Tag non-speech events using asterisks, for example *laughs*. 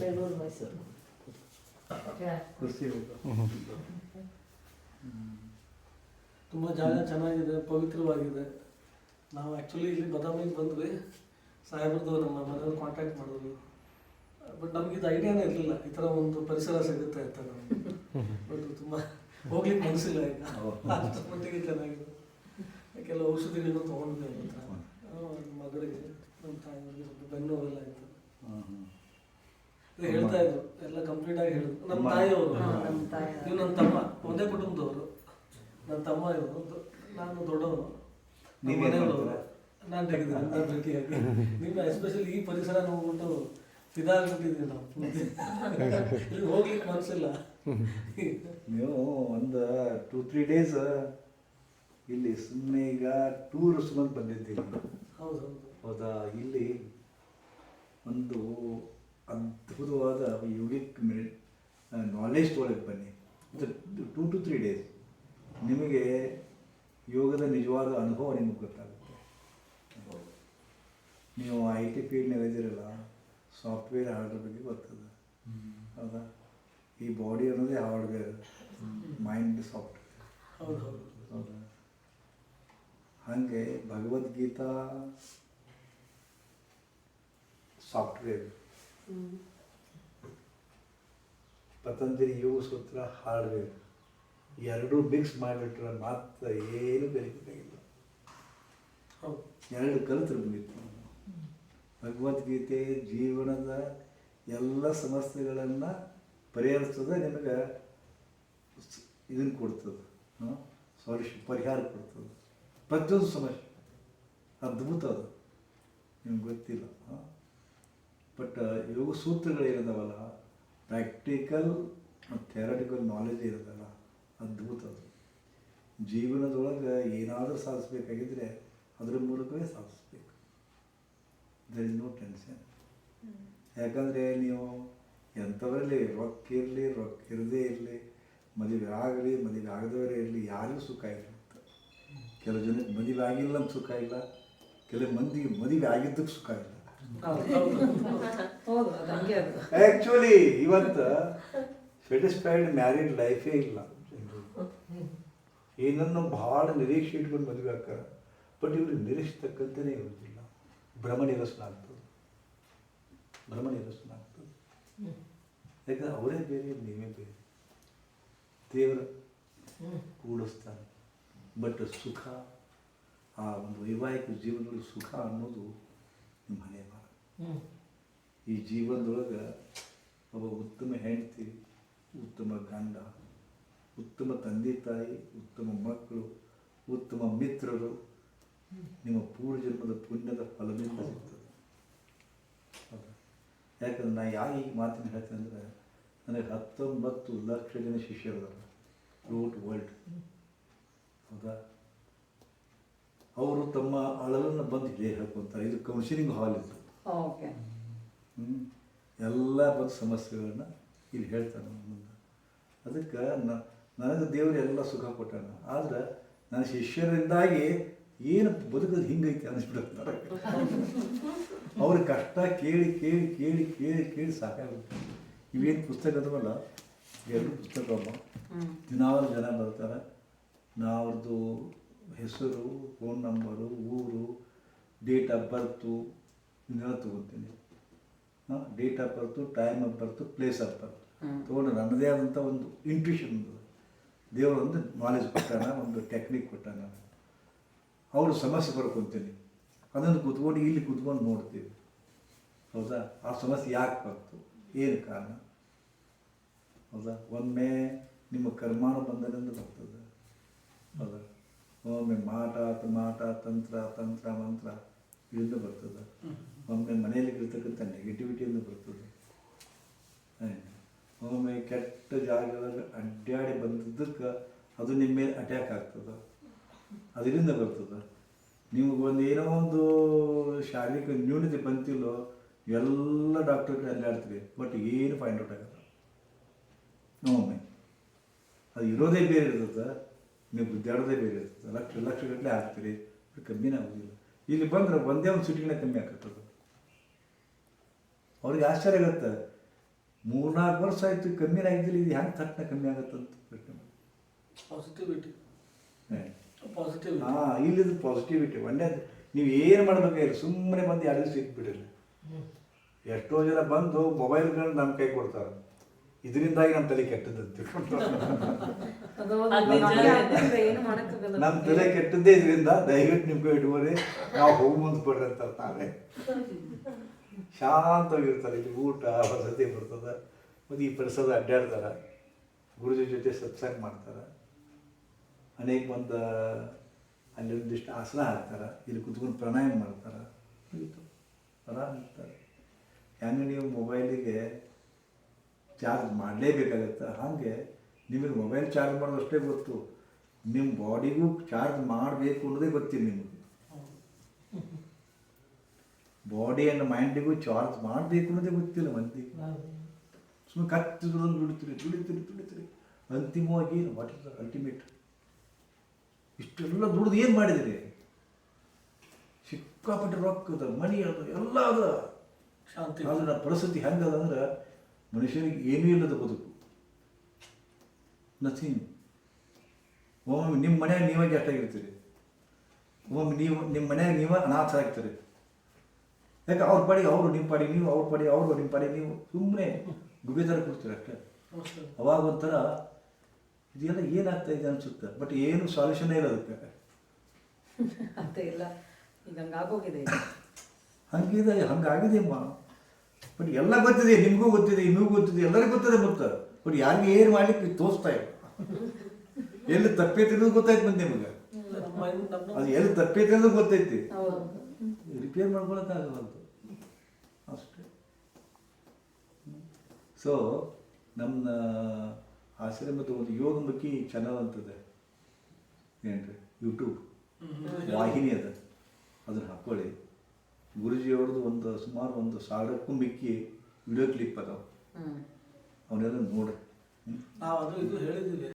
ಬೆಂಗಳೂರು ಮೈಸೂರು ತುಂಬ ಜಾಗ ಚೆನ್ನಾಗಿದೆ ಪವಿತ್ರವಾಗಿದೆ. ನಾವು ಆ್ಯಕ್ಚುಲಿ ಇಲ್ಲಿ ಬದಾಮಿಗೆ ಬಂದ್ವಿ. ಸಾಹೇಬ್ರದ್ದು ನಮ್ಮ ಮನೆಯವ್ರು ಕಾಂಟ್ಯಾಕ್ಟ್ ಮಾಡಿದ್ರು. ಬಟ್ ನಮ್ಗೆ ಇದು ಐಡಿಯಾನೇ ಇರಲಿಲ್ಲ. ಈ ಥರ ಒಂದು ಪರಿಸರ ಸಿಗುತ್ತೆ ಅಂತ ನಮ್ಗೆ. ಬಟ್ ತುಂಬ ಹೋಗ್ಲಿಕ್ಕೆ ಮನಸ್ಸಿಲ್ಲ ಈಗ. ಅಷ್ಟರ ಮಟ್ಟಿಗೆ ಚೆನ್ನಾಗಿದೆ. ಕೆಲವು ಔಷಧಿಗಳನ್ನ ತೊಗೊಂಡಿದ್ದೆ ಅವ್ರ ನಮ್ಮ ಮಗಳಿಗೆ ನಮ್ಮ ತಾಯಿಯವ್ರಿಗೆ ಸ್ವಲ್ಪ ಬೆನ್ನು ನೋವೆಲ್ಲ ಆಯಿತು ಅದೇ ಹೇಳ್ತಾ ಇದ್ರು ಎಲ್ಲ ಕಂಪ್ಲೀಟ್ ಆಗಿ ಹೇಳಿದ್ರು. ನಮ್ಮ. ತಾಯಿಯವರು. ನಮ್ಮ ತಾಯಿ. ಇವ್ ನನ್ನ ತಮ್ಮ ಒಂದೇ ಕುಟುಂಬದವರು. ನನ್ನ ತಮ್ಮ ಇವರು ನಾನು ದೊಡ್ಡವನು. ನಮ್ಮ ಮನೆಯವರು ನಾನು ತೆಗೆದಿದ್ದೀನಿ ನನ್ನ ಭೇಟಿಯಾಗಿ ನಿಮ್ಮ ಎಸ್ಪೆಷಲಿ ಈ ಪರಿಸರ ನೋಡ್ಬಿಟ್ಟು ಫಿದಾಗ್ಬಿಟ್ಟಿದ್ದೀವಿ ನಾವು ಇಲ್ಲಿ ಹೋಗ್ಲಿಕ್ಕೆ ಮನಸ್ಸಿಲ್ಲ ನೀವು ಒಂದು ಟೂ ತ್ರೀ ಡೇಸ್ ಇಲ್ಲಿ ಸುಮ್ಮನೆ ಈಗ ಟೂರ್ ಬಂದು ಬಂದಿದ್ದೀವಿ. ಹೌದು ಹೌದು. ಇಲ್ಲಿ ಒಂದು ಅದ್ಭುತವಾದ ಯುಗಿಕ್ ನಾಲೆಜ್ ತೊಗೊಳಕ್ಕೆ ಬನ್ನಿ. ಟೂ ಟು ತ್ರೀ ಡೇಸ್ ನಿಮಗೆ ಯೋಗದ ನಿಜವಾದ ಅನುಭವ ನಿಮಗೆ ಗೊತ್ತಾಗುತ್ತೆ. ನೀವು ಐ ಟಿ ಫೀಲ್ಡ್ನಾಗ ಇದ್ದೀರಲ್ಲ ಸಾಫ್ಟ್ವೇರ್ ಹಾರ್ಡ್ವೇರ್ ಬಗ್ಗೆ ಗೊತ್ತದ? ಹೌದಾ? ಈ ಬಾಡಿ ಅನ್ನೋದೇ ಹಾರ್ಡ್ವೇರ್ ಮೈಂಡ್ ಸಾಫ್ಟ್ವೇರ್ ಹೌದು ಹೌದು. ಹೌದಾ? ಹಾಗೆ ಭಗವದ್ಗೀತಾ ಸಾಫ್ಟ್ವೇರ್. ಪತಂಜಲಿ ಯೋಗ ಸೂತ್ರ ಹಾರ್ಡ್ವೇರ್. ಎರಡೂ ಮಿಕ್ಸ್ ಮಾಡಿಬಿಟ್ರೆ ಮಾತ್ರ ಏನು ಬೇಕಾಗಿಲ್ಲ ಹೌದು. ಎರಡು ಕಲಿತರು ಮುಗಿತು. ಭಗವದ್ಗೀತೆ ಜೀವನದ ಎಲ್ಲ ಸಮಸ್ಯೆಗಳನ್ನು ಪರಿಹರಿಸ್ತದೆ ನಿಮಗೆ ಇದನ್ನು ಕೊಡ್ತದೆ ಸಾಲ್ಯೂಷನ್ ಪರಿಹಾರ ಕೊಡ್ತದೆ. ಪ್ರತಿಯೊಂದು ಸಮಸ್ಯೆ ಅದ್ಭುತ ಅದು. ನಿಮ್ಗೆ ಗೊತ್ತಿಲ್ಲ. ಬಟ್ ಯೋಗ ಸೂತ್ರಗಳೇನಿದಾವಲ್ಲ ಪ್ರಾಕ್ಟಿಕಲ್ ಮತ್ತು ಥೆರಟಿಕಲ್ ನಾಲೆಜ್ ಇರೋದಲ್ಲ ಅದ್ಭುತ ಅದು. ಜೀವನದೊಳಗೆ ಏನಾದರೂ ಸಾಧಿಸ್ಬೇಕಾಗಿದ್ರೆ ಅದರ ಮೂಲಕವೇ ಸಾಧಿಸ್ಬೇಕು. ದರ್ ಇಸ್ ನೋ ಟೆನ್ಷನ್ ಯಾಕಂದರೆ ನೀವು ಎಂಥವರಲ್ಲಿ ರೊಕ್ಕ ಇರಲಿ ರೊಕ್ಕ ಇರದೇ ಇರಲಿ ಮದುವೆ ಆಗಲಿ ಮದುವೆ ಆಗದವರೇ ಇರಲಿ ಯಾರಿಗೂ ಸುಖ ಇಲ್ಲ. ಅಂತ ಕೆಲವು ಜನಕ್ಕೆ ಮದುವೆ ಆಗಿಲ್ಲ ಅಂತ ಸುಖ ಇಲ್ಲ ಕೆಲವು ಮಂದಿಗೆ ಮದುವೆ ಆಗಿದ್ದಕ್ಕೆ ಸುಖ ಇಲ್ಲ. ಆ್ಯಕ್ಚುಲಿ ಇವತ್ತು ಸ್ಯಾಟಿಸ್ಫೈಡ್ ಮ್ಯಾರಿಡ್ ಲೈಫೇ ಇಲ್ಲ. ಏನನ್ನು ಭಾಳ ನಿರೀಕ್ಷೆ ಇಟ್ಕೊಂಡು ಮದುವೆ ಆಗ್ತಾರೆ. ಬಟ್ ಇವ್ರಿಗೆ ನಿರೀಕ್ಷೆ ತಕ್ಕಂತೆಯೇ ಇರೋದಿಲ್ಲ ಭ್ರಮ ನಿರಸನ ಆಗ್ತದೆ. ಭ್ರಮ ನಿರಸನ ಆಗ್ತದೆ. ಯಾಕಂದ್ರೆ ಅವರೇ ಬೇರೆ ನೀವೇ ಬೇರೆ. ದೇವರ ಕೂಡಿಸ್ತಾನೆ ಬಟ್ ಸುಖ ಆ ಒಂದು ವೈವಾಹಿಕ ಜೀವನದಲ್ಲಿ ಸುಖ ಅನ್ನೋದು ನಿಮ್ಮ ಮನೆ ಭಾಗ ಈ ಜೀವನದೊಳಗೆ ಒಬ್ಬ ಉತ್ತಮ ಹೆಂಡತಿ ಉತ್ತಮ ಗಂಡ ಉತ್ತಮ ತಂದೆ ತಾಯಿ ಉತ್ತಮ ಮಕ್ಕಳು ಉತ್ತಮ ಮಿತ್ರರು ನಿಮ್ಮ ಪೂರ್ವಜನ್ಮದ ಪುಣ್ಯದ ಫಲದಿಂದ ಸಿಗ್ತದೆ. ಯಾಕಂದ್ರೆ ನಾ ಯಾಕೆ ಈ ಮಾತಿನ ಹೇಳ್ತೇನೆ ಅಂದರೆ ನನಗೆ ಹತ್ತೊಂಬತ್ತು ಲಕ್ಷ ಜನ ಶಿಷ್ಯರಿದ್ದಾರೆ ಥ್ರೂಟ್ ವರ್ಲ್ಡ್ ಹೌದಾ? ಅವರು ತಮ್ಮ ಅಳಲನ್ನು ಬಂದು ಹೇಗೆ ಹೇಳ್ಕೊತಾರೆ ಇದು ಕೌನ್ಸಿಲಿಂಗ್ ಹಾಲ್ ಇತ್ತು. ಎಲ್ಲ ಬಂದು ಸಮಸ್ಯೆಗಳನ್ನ ಇಲ್ಲಿ ಹೇಳ್ತಾನೆ ಮುಂದೆ. ಅದಕ್ಕೆ ನ ನನಗೆ ದೇವರು ಎಲ್ಲ ಸುಖ ಕೊಟ್ಟಾನ. ಆದ್ರೆ ನನ್ನ ಶಿಷ್ಯರಿಂದಾಗಿ ಏನು ಬದುಕದ್ ಹಿಂಗೈತೆ ಅನಿಸ್ಬಿಡುತ್ತಾರೆ ಅವ್ರ ಕಷ್ಟ ಕೇಳಿ ಕೇಳಿ ಕೇಳಿ ಕೇಳಿ ಕೇಳಿ ಸಾಕಾಗುತ್ತೆ. ಇವೇನು ಪುಸ್ತಕ ಅದವಲ್ಲ? ಎರಡು ಪುಸ್ತಕ ದಿನಾವಲು ಜನ ಬರ್ತಾರೆ. ಅವ್ರದ್ದು ಹೆಸರು ಫೋನ್ ನಂಬರು ಊರು ಡೇಟ್ ಆಫ್ ಬರ್ತು ಇದನ್ನೆಲ್ಲ ತೊಗೊತೀನಿ. ಹಾಂ date of birth time of birth place of birth. ತೊಗೊಂಡು ನನ್ನದೇ ಆದಂಥ ಒಂದು ಇಂಟ್ಯೂಷನ್ ದೇವರು ಒಂದು ನಾಲೆಜ್ ಕೊಟ್ಟಾನ ಒಂದು ಟೆಕ್ನಿಕ್ ಕೊಟ್ಟಾನ. ಅವರು ಸಮಸ್ಯೆ ಬರ್ಕೊತೀನಿ ಅದನ್ನು ಕೂತ್ಕೊಂಡು ಇಲ್ಲಿ ಕೂತ್ಕೊಂಡು ನೋಡ್ತೀವಿ ಹೌದಾ? ಆ ಸಮಸ್ಯೆ ಯಾಕೆ ಬರ್ತು ಏನು ಕಾರಣ? ಹೌದಾ? ಒಮ್ಮೆ ನಿಮ್ಮ ಕರ್ಮಾನು ಕರ್ಮಾನುಬಂಧನದಿಂದ ಬರ್ತದೆ. ಹೌದಾ? ಒಮ್ಮೆ ಮಾಟ ಮಾಟ ತಂತ್ರ ತಂತ್ರ ಮಂತ್ರ ಇದರಿಂದ ಬರ್ತದೆ. ಒಮ್ಮೆ ಮನೆಯಲ್ಲಿ ಇರ್ತಕ್ಕಂಥ ನೆಗೆಟಿವಿಟಿಯಿಂದ ಬರ್ತದೆ. ಒಮ್ಮೆ ಕೆಟ್ಟ ಜಾಗದಾಗ ಅಡ್ಡಾಡಿ ಬಂದಿದ್ದಕ್ಕೆ ಅದು ನಿಮ್ಮ ಮೇಲೆ ಅಟ್ಯಾಕ್ ಆಗ್ತದೆ. ಅದರಿಂದ ಬರ್ತದೆ. ನಿಮಗೆ ಒಂದು ಏನೋ ಒಂದು ಶಾರೀರಿಕ ನ್ಯೂನತೆ ಬಂತಿಲ್ಲೋ ಎಲ್ಲ ಡಾಕ್ಟರ್ ಕಡೆ ಅಲ್ಲಾಡ್ತೀವಿ ಬಟ್ ಏನು ಫೈಂಡ್ ಔಟ್ ಆಗಲ್ಲ. ಒಮ್ಮೆ ಅದು ಇರೋದೇ ಬೇರೆ ಇರ್ತದೆ. ನೀವು ಗುದ್ದಾಡೋದೇ ಬೇರೆ ಇರ್ತದೆ. ಲಕ್ಷ ಲಕ್ಷಗಟ್ಟಲೆ ಹಾಕ್ತೀರಿ ಅದು ಕಮ್ಮಿನೇ ಆಗೋದಿಲ್ಲ. ಇಲ್ಲಿ ಬಂದ್ರೆ ಒಂದೇ ಒಂದು ಸಿಟಿಗಿನ ಕಮ್ಮಿ ಆಗ್ತದೆ. ಅವ್ರಿಗೆ ಆಶ್ಚರ್ಯ ಆಗುತ್ತೆ. ಮೂರ್ನಾಲ್ಕು ವರ್ಷ ಆಯಿತು ಕಮ್ಮಿನೇ ಆಗಿದ್ದಿಲ್ಲ ಇದು ಹೆಂಗೆ ತಟ್ಟನೆ ಕಮ್ಮಿ ಆಗುತ್ತಂತ ಅಂತ ಪ್ರಶ್ನೆ ಪಾಸಿಟಿವ್ ಪಾಸಿಟಿವಿಟಿ ಹೇ. ಪಾಸಿಟಿವಿಟಿ ಒಂದೇ ಇಲ್ಲಿದು ಪಾಸಿಟಿವಿಟಿ ಒಳ್ಳೆಯದು ನೀವು ಏನು ಮಾಡ್ಬೇಕಾಗಿಲ್ಲ ಸುಮ್ಮನೆ ಬಂದು ಎರಡು ದಿವಸ ಇಟ್ಬಿಡಿಲ್ಲ ಎಷ್ಟೋ ಜನ ಬಂದು ಮೊಬೈಲ್ಗಳನ್ನ ನಮ್ಮ ಕೈ ಕೊಡ್ತಾರೆ. ಇದರಿಂದಾಗಿ ನಮ್ಮ ತಲೆ ಕೆಟ್ಟದ್ದು ನಮ್ಮ ತಲೆ ಕೆಟ್ಟದ್ದೇ ಇದರಿಂದ ದಯವಿಟ್ಟು ನಿಮ್ಗೆ ಇಡುವರೆ ನಾವು ಹೋಗಿ ಮುಂದೆ ಬಿಡ್ರಿ ಅಂತಾರೆ ತಾವೇ. ಶಾಂತವಾಗಿರ್ತಾರೆ. ಇಲ್ಲಿ ಊಟ ವಸತಿ ಬರ್ತದೆ. ಮತ್ತು ಈ ಪರಿಸರದ ಅಡ್ಡಾಡ್ತಾರೆ. ಗುರುಜಿ ಜೊತೆ ಸತ್ಸಂಗ ಮಾಡ್ತಾರೆ. ಅನೇಕ ಒಂದು ಅಲ್ಲಿ ಒಂದಿಷ್ಟು ಆಸನ ಹಾಕ್ತಾರೆ. ಇಲ್ಲಿ ಕುತ್ಕೊಂಡು ಪ್ರಾಣಾಯಾಮ ಮಾಡ್ತಾರೆ. ಮುಗೀತು ಆರಾಮ್ ಇರ್ತಾರೆ ಹೆಂಗೆ ನೀವು ಮೊಬೈಲಿಗೆ ಚಾರ್ಜ್ ಮಾಡಲೇಬೇಕಾಗತ್ತೆ. ಹಾಗೆ ನಿಮಗೆ ಮೊಬೈಲ್ ಚಾರ್ಜ್ ಮಾಡೋದಷ್ಟೇ ಗೊತ್ತು. ನಿಮ್ಮ ಬಾಡಿಗೂ ಚಾರ್ಜ್ ಮಾಡಬೇಕು ಅನ್ನೋದೇ ಗೊತ್ತಿಲ್ಲ ನಿಮಗೆ. ಬಾಡಿ ಆ್ಯಂಡ್ ಮೈಂಡಿಗೂ ಚಾರ್ಜ್ ಮಾಡಬೇಕು ಅನ್ನೋದೇ ಗೊತ್ತಿಲ್ಲ ಮಂದಿ. ಸುಮ್ಮನೆ ಕತ್ತಿ ದುಡಿದು ದುಡಿತೀರಿ ದುಡಿತೀರಿ ದುಡಿತೀರಿ. ಅಂತಿಮವಾಗಿ ವಾಟ್ ಇಸ್ ಅಲ್ಟಿಮೇಟ್ ಇಷ್ಟೆಲ್ಲ ದುಡ್ದು ಏನು ಮಾಡಿದಿರಿ? ಸಿಕ್ಕಾಪಟ್ಟೆ ರೊಕ್ಕ ಅದ ಮನಿ ಅದ ಎಲ್ಲ ಅದ. ಶಾಂತಿ. ಅದರ ನಮ್ಮ ಪರಿಸ್ಥಿತಿ ಹೆಂಗದ ಅಂದ್ರೆ ಮನುಷ್ಯನಿಗೆ ಏನೂ ಇಲ್ಲದ ಬದುಕು. ನಥಿಂಗ್ ಒಮ್ಮೊಮ್ಮೆ ನಿಮ್ಮ ಮನೆಯಾಗ ನೀವೇ ಗೆಟ್ಟಾಗಿರ್ತೀರಿ ಒಮ್ಮೊಮ್ಮೆ ನೀವು ನಿಮ್ಮ ಮನ್ಯಾಗ ನೀವೇ ಅನಾಥ ಆಗ್ತೀರಿ ಯಾಕೆ ಅವ್ರ ಪಾಡಿಗೆ ಅವರು ನಿಮ್ಮ ಪಾಡಿಗೆ ನೀವು ಅವ್ರ ಪಾಡಿಗೆ ಅವರು ನಿಮ್ಮ ಪಾಡಿಗೆ ನೀವು ಸುಮ್ಮನೆ ಗುಬೆ ಥರ ಕೊಡ್ತೀರಿ ಅಷ್ಟೇ. ಅವಾಗ ಒಂಥರ ಇದೆಲ್ಲ ಏನಾಗ್ತಾ ಇದೆ ಅನ್ಸುತ್ತೆ. ಬಟ್ ಏನು ಸಾಲ್ಯೂಷನ್ ಇಲ್ಲ ಅದಕ್ಕೆ. *laughs* ಅಂತ ಇಲ್ಲ. ಈಗ ಹಂಗಾಗೋಗಿದೆ. ಹಂಗಿದೆ ಹಂಗಾಗಿದೆ ಅಮ್ಮ ಬಟ್ ಎಲ್ಲ ಗೊತ್ತಿದೆ ನಿಮಗೂ ಗೊತ್ತಿದೆ ನಿಮಗೂ ಗೊತ್ತಿದೆ ಎಲ್ಲರಿಗೂ ಗೊತ್ತಿದೆ ಮುಕ್ತ. ಬಟ್ ಯಾರಿಗೆ ಏನು ಮಾಡ್ಲಿಕ್ಕೆ ತೋರಿಸ್ತಾ ಇಲ್ಲ. ಎಲ್ಲಿ ತಪ್ಪೈತಿ ಅನ್ನೋದು ಗೊತ್ತಾಯ್ತು ಬಂದು ನಿಮಗೆ? ಅದು ಎಲ್ಲಿ ತಪ್ಪೈತಿ ಅನ್ನೋದು ಗೊತ್ತೈತಿ. ಹೌದು. ರಿಪೇರ್ ಮಾಡ್ಕೊಳಕ್ಕಾಗಲ್ಲ ಅಷ್ಟೇ. ಸೊ ನಮ್ಮ ಆಶ್ರಮದ ಒಂದು ಯೋಗ ಮುಖಿ ಚಾನಲ್ ಅಂತದೆ. ಏನ್ರಿ? ಯೂಟ್ಯೂಬ್ ವಾಹಿನಿ ಅದ. ಅದನ್ನು ಹಾಕ್ಕೊಳ್ಳಿ ಗುರುಜಿಯವ್ರದ್ದು ಒಂದು ಸುಮಾರು ಒಂದು ಸಾವಿರಕ್ಕೂ ಮಿಕ್ಕಿ ವಿಡಿಯೋ ಕ್ಲಿಪ್ ಅದಾವೆ. ಹ್ಮ್. ಅವನ್ನೆಲ್ಲ ನೋಡಿ. ನಾವು ಅದು ಇದು ಹೇಳಿದ್ದೀವಿ